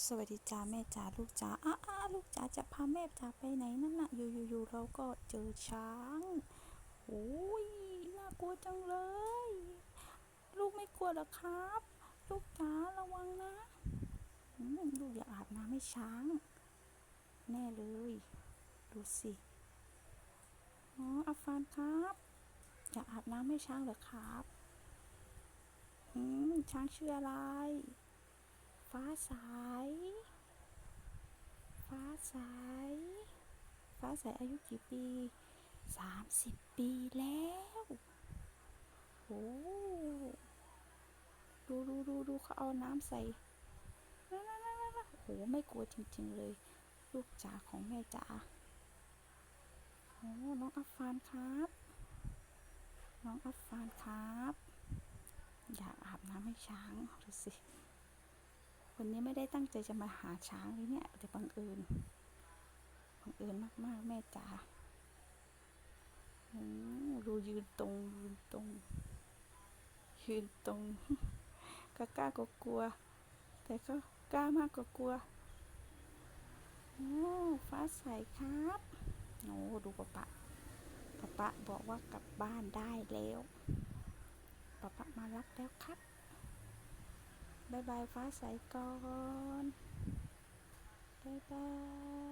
สวัสดีจ้าแม่จ๋าลูกจ๋าอ้าอ้าลูกจ๋าจะพาแม่จ๋าไปไหนนั่นน่ะอยู่อยู่อยู่เราก็เจอช้างโอ้ยน่ากลัวจังเลย ลูกไม่กลัวหรอครับ ลูกจ๋าระวังนะอืมลูกอย่าอาบน้ำให้ช้าง แน่เลย ดูสิอ๋ออาฟานครับอยากอาบน้ำให้ช้างเหรอครับอืมช้างชื่ออะไร ฟ้าสฟ้า ใส ฟ้าใสอายุกี่ปีสามสิบปีแล้วโอ้ดูดูดูดูเขาเอาน้ำใส่โอ้โหไม่กลัวจริงๆเลย ลูกจ๋าของแม่จ๋าโอ้น้องอัฟฟานครับ น้องอัฟฟานครับ อยากอาบน้ำให้ช้างดูสิ วันนี้ไม่ได้ตั้งใจจะมาหาช้างเลยเนี่ยแต่บังเอิญบังเอิญมาก ๆ แม่จ๋าโอ้ดูยืนตรงยืนตรง ยืนตรงก็กล้าก็กลัว แต่ก็กล้ามากก็กลัวโอ้ฟ้าใสครับโอ้ดูปะปะปะปะบอกว่ากลับบ้านได้แล้วปะปะมารับแล้วครับ บายบายฟ้าใสก่อน บายบาย